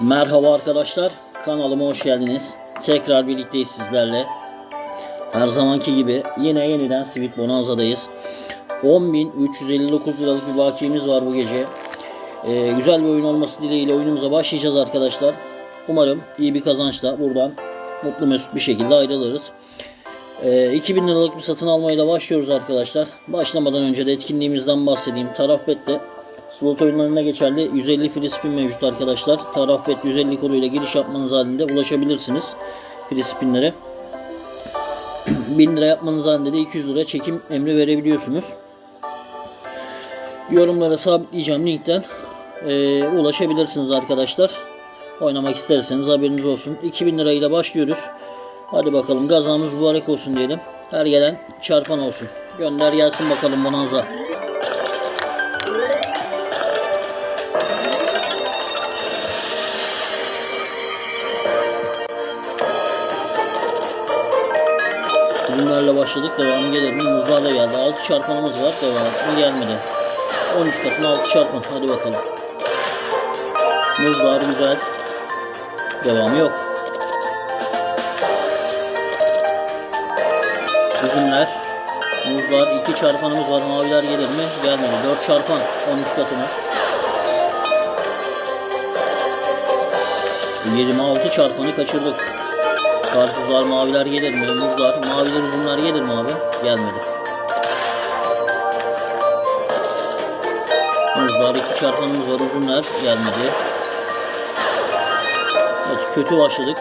Merhaba arkadaşlar, kanalıma hoş geldiniz. Tekrar birlikteyiz sizlerle. Her zamanki gibi yine yeniden Sweet Bonanza'dayız. 10.359 liralık bir bakiyemiz var bu gece. Ee, güzel bir oyun olması dileğiyle oyunumuza başlayacağız arkadaşlar. Umarım iyi bir kazançla buradan mutlu mesut bir şekilde ayrılırız. Ee, 2000 liralık bir satın almaya da başlıyoruz arkadaşlar. Başlamadan önce de etkinliğimizden bahsedeyim. Taraf Bet'te slot oyunlarına geçerli 150 free spin mevcut arkadaşlar. Taraf Bet 150 koduyla giriş yapmanız halinde ulaşabilirsiniz free spinlere. 1000 lira yapmanız halinde de 200 lira çekim emri verebiliyorsunuz. Yorumlara sabitleyeceğim linkten e, ulaşabilirsiniz arkadaşlar. Oynamak isterseniz haberiniz olsun. 2000 lirayla başlıyoruz. Hadi bakalım gazamız mübarek olsun diyelim. Her gelen çarpan olsun. Gönder gelsin bakalım bonanza. Ürünlerle başladık. Devamı gelir mi? Muzlarla geldi. 6 çarpanımız var. Devamı gelmedi. 13 katın 6 çarpan. Hadi bakalım. Muzlar güzel. Devamı yok. Üzümler. Muzlar. 2 çarpanımız var. Maviler gelir mi? Gelmedi. 4 çarpan. 13 katını. 26 çarpanı kaçırdık. Karpuzlar, maviler gelir mi? Muzlar, maviler, üzümler gelir mi abi? Gelmedi. Muzlar, iki çarpanımız var, üzümler gelmedi. Evet, kötü başladık.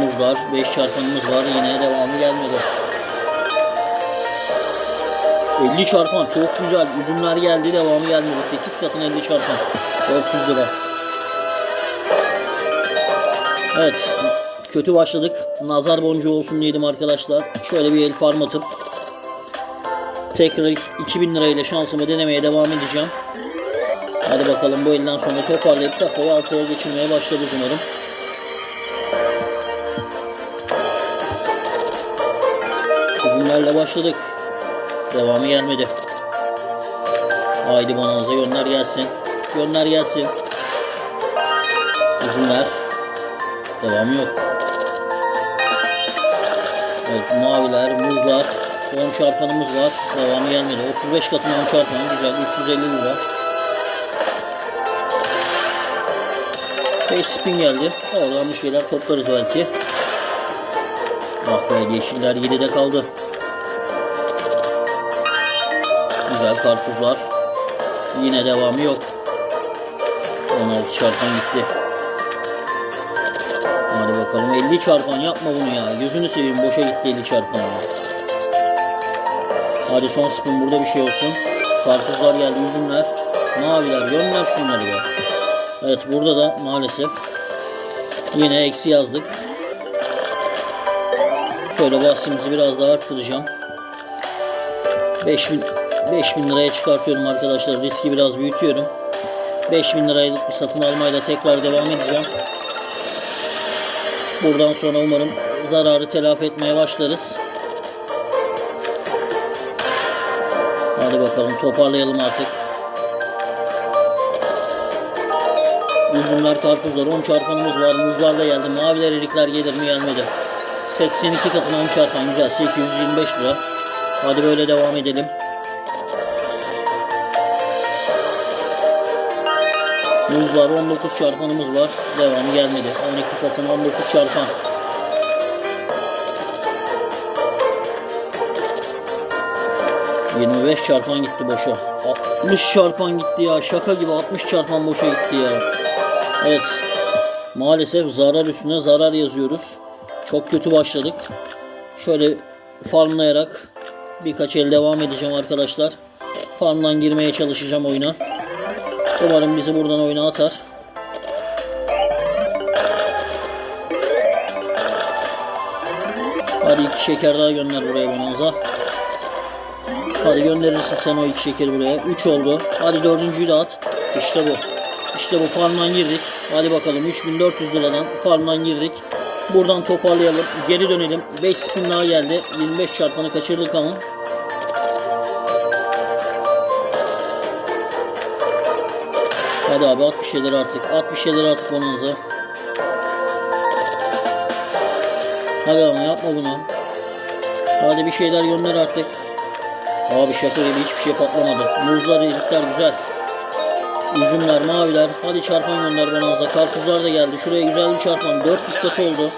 Muzlar, 5 çarpanımız var, yine devamı gelmedi. 50 çarpan, çok güzel. Üzümler geldi, devamı gelmedi. 8 katın 50 çarpan. 400 lira. Evet. Kötü başladık. Nazar boncuğu olsun diyelim arkadaşlar. Şöyle bir el farm atıp tekrar 2000 lirayla şansımı denemeye devam edeceğim. Hadi bakalım bu elden sonra toparlayıp kafayı arkaya geçirmeye başlarız umarım. Üzümlerle başladık. Devamı gelmedi. Haydi bonanza gönder gelsin. Gönder gelsin. Üzümler. Devamı yok. Evet, maviler, muzlar, 10 çarpanımız var. Devamı gelmedi. 35 katına 10 çarpanı güzel. 350 lira. 5 spin geldi. Oradan bir şeyler toplarız belki. Bak be yeşiller 7'de kaldı. Güzel karpuzlar. Yine devamı yok. 16 çarpan gitti. Bakalım 50 çarpan yapma bunu ya. Gözünü seveyim boşa gitti 50 çarpan ya. Hadi son spin burada bir şey olsun. Karpuzlar geldi üzümler. Maviler gönder şunları ya. Evet burada da maalesef yine eksi yazdık. Şöyle bahsimizi biraz daha arttıracağım. 5000 5000 liraya çıkartıyorum arkadaşlar. Riski biraz büyütüyorum. 5000 liralık bir satın almayla tekrar devam edeceğim. Buradan sonra umarım zararı telafi etmeye başlarız. Hadi bakalım toparlayalım artık. Üzümler, karpuzlar, 10 çarpanımız var. Muzlar da geldi. Maviler, erikler gelir mi gelmedi. 82 katına 10 çarpan güzel. 825 lira. Hadi böyle devam edelim. Muz var 19 çarpanımız var. Devamı gelmedi. 12 katına 19 çarpan. ...25 çarpan gitti boşa. 60 çarpan gitti ya. Şaka gibi 60 çarpan boşa gitti ya. Evet. Maalesef zarar üstüne zarar yazıyoruz. Çok kötü başladık. Şöyle farmlayarak birkaç el devam edeceğim arkadaşlar. Farmdan girmeye çalışacağım oyuna. Umarım bizi buradan oyuna atar. Hadi iki şeker daha gönder buraya bonanza. Hadi gönderirsin sen o iki şekeri buraya. Üç oldu. Hadi dördüncüyü de at. İşte bu. İşte bu farmdan girdik. Hadi bakalım 3400 liradan farmdan girdik. Buradan toparlayalım. Geri dönelim. 5 spin daha geldi. 25 çarpanı kaçırdık ama. Hadi abi at bir şeyler artık. At bir şeyler artık bonanza. Hadi ama yapma bunu. Hadi bir şeyler gönder artık. Abi şaka gibi hiçbir şey patlamadı. Muzlar, erikler güzel. Üzümler, maviler. Hadi çarpan gönder bonanza. Karpuzlar da geldi. Şuraya güzel bir çarpan. 400 katı oldu.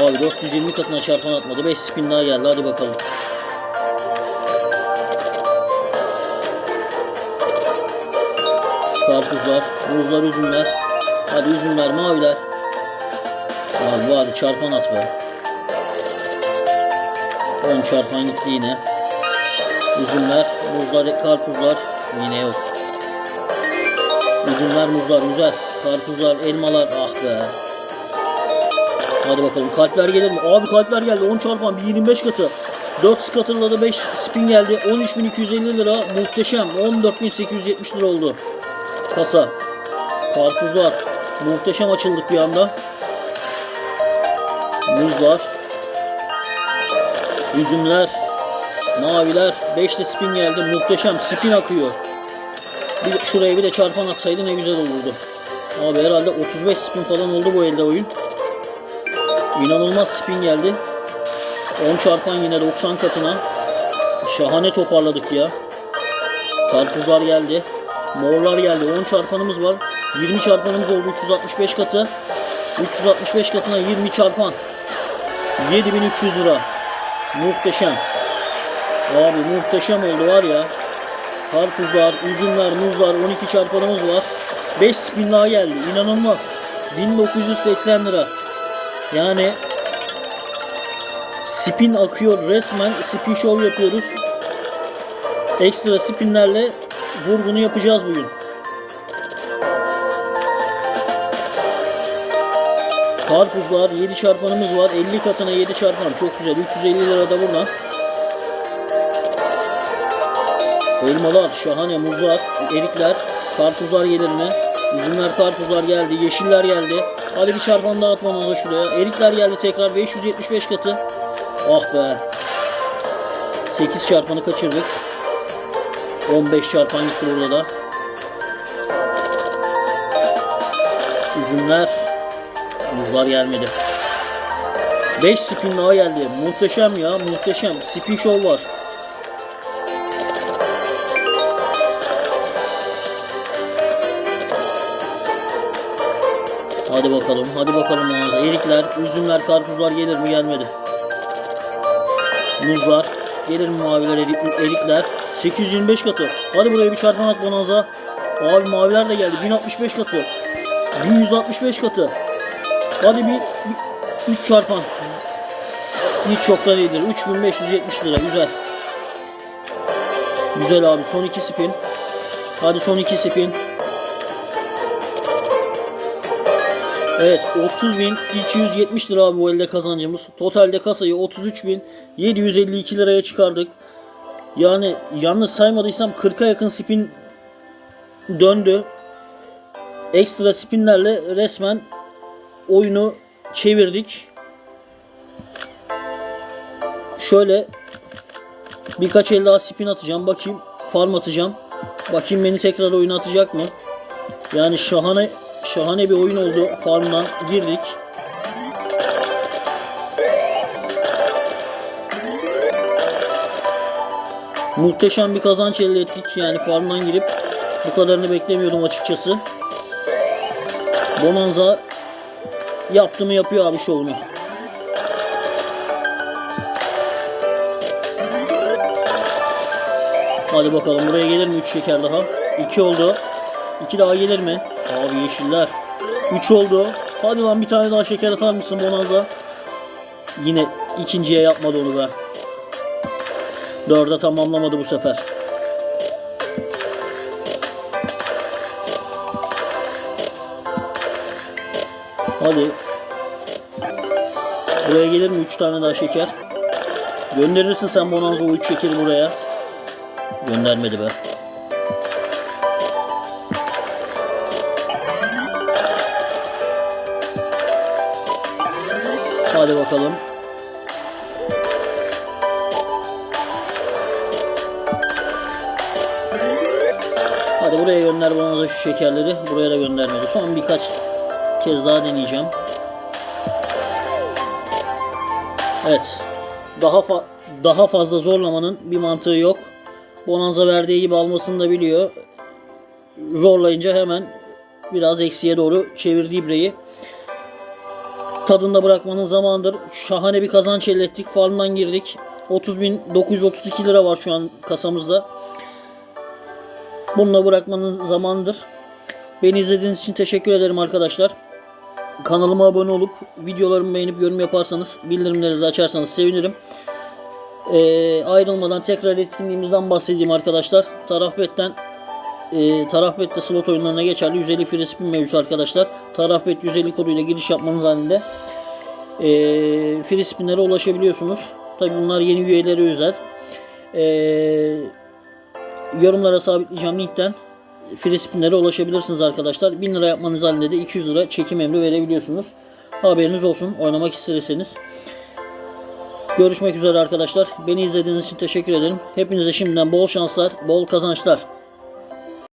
Abi 420 katına çarpan atmadı. 5 spin daha geldi. Hadi bakalım. Karpuzlar, muzlar, üzümler. Hadi üzümler, maviler. Abi hadi çarpan at be. 10 çarpan gitti yine. Üzümler, muzlar, karpuzlar yine yok. Üzümler, muzlar güzel. Karpuzlar, elmalar ah be. Hadi bakalım kalpler gelir mi? Abi kalpler geldi 10 çarpan bir 25 katı. 4 scatter'la 5 spin geldi. 13.250 lira muhteşem. 14.870 lira oldu. Kasa. Karpuzlar. Muhteşem açıldık bir anda. Muzlar. Üzümler. Maviler. 5 de spin geldi. Muhteşem. Spin akıyor. Bir, şuraya bir de çarpan atsaydı ne güzel olurdu. Abi herhalde 35 spin falan oldu bu elde oyun. İnanılmaz spin geldi. 10 çarpan yine 90 katına. Şahane toparladık ya. Karpuzlar geldi. Morlar geldi. 10 çarpanımız var. 20 çarpanımız oldu. 365 katı. 365 katına 20 çarpan. 7300 lira. Muhteşem. Abi muhteşem oldu var ya. Karpuzlar, üzümler, muzlar 12 çarpanımız var. 5 spin daha geldi. İnanılmaz. 1980 lira. Yani spin akıyor resmen. Spin show yapıyoruz. Ekstra spinlerle vurgunu yapacağız bugün. Karpuzlar 7 çarpanımız var. 50 katına 7 çarpan. Çok güzel. 350 lira da buradan. Elmalar, şahane muzlar, erikler, karpuzlar gelir mi? Üzümler, karpuzlar geldi, yeşiller geldi. Hadi bir çarpan daha atmamıza şuraya. Erikler geldi tekrar 575 katı. Ah be. 8 çarpanı kaçırdık. 15 çarpan gitti burada da. Üzümler, muzlar gelmedi. 5 spin daha geldi. Muhteşem ya, muhteşem. Spin show var. Hadi bakalım, hadi bakalım mağaza. Erikler, üzümler, karpuzlar gelir mi gelmedi. Muzlar, gelir mi maviler, erik- erikler. 825 katı. Hadi buraya bir çarpan at bonanza. Abi maviler de geldi. 1065 katı. 1165 katı. Hadi bir, bir 3 çarpan. Hiç çoktan iyidir. 3570 lira. Güzel. Güzel abi. Son 2 spin. Hadi son 2 spin. Evet 30.270 lira abi bu elde kazancımız. Totalde kasayı 33.752 liraya çıkardık. Yani yalnız saymadıysam 40'a yakın spin döndü. Ekstra spinlerle resmen oyunu çevirdik. Şöyle birkaç el daha spin atacağım. Bakayım farm atacağım. Bakayım beni tekrar oyuna atacak mı? Yani şahane şahane bir oyun oldu. Farmdan girdik. Muhteşem bir kazanç elde ettik. Yani farmdan girip bu kadarını beklemiyordum açıkçası. Bonanza yaptı mı yapıyor abi şovunu. Hadi bakalım buraya gelir mi 3 şeker daha? 2 oldu. 2 daha gelir mi? Abi yeşiller. 3 oldu. Hadi lan bir tane daha şeker atar mısın Bonanza? Yine ikinciye yapmadı onu be. 4'e tamamlamadı bu sefer. Hadi. Buraya gelir mi 3 tane daha şeker? Gönderirsin sen Bonanza o 3 şekeri buraya. Göndermedi be. Hadi bakalım. Hadi Buraya gönder bana da şu şekerleri. Buraya da göndermedi. Son birkaç kez daha deneyeceğim. Evet. Daha fa- daha fazla zorlamanın bir mantığı yok. Bonanza verdiği gibi almasını da biliyor. Zorlayınca hemen biraz eksiye doğru çevirdi ibreyi. Tadında bırakmanın zamanıdır. Şahane bir kazanç elde ettik. Farmdan girdik. 30.932 lira var şu an kasamızda. Bununla bırakmanın zamanıdır. Beni izlediğiniz için teşekkür ederim arkadaşlar. Kanalıma abone olup videolarımı beğenip yorum yaparsanız bildirimleri de açarsanız sevinirim. Ee, ayrılmadan tekrar etkinliğimizden bahsedeyim arkadaşlar. Tarafbet'ten e, Tarafbet'te slot oyunlarına geçerli 150 free spin mevcut arkadaşlar. Tarafbet 150 koduyla giriş yapmanız halinde e, free spinlere ulaşabiliyorsunuz. Tabi bunlar yeni üyelere özel. E, yorumlara sabitleyeceğim linkten free spinlere ulaşabilirsiniz arkadaşlar. 1000 lira yapmanız halinde de 200 lira çekim emri verebiliyorsunuz. Haberiniz olsun oynamak isterseniz. Görüşmek üzere arkadaşlar. Beni izlediğiniz için teşekkür ederim. Hepinize şimdiden bol şanslar, bol kazançlar.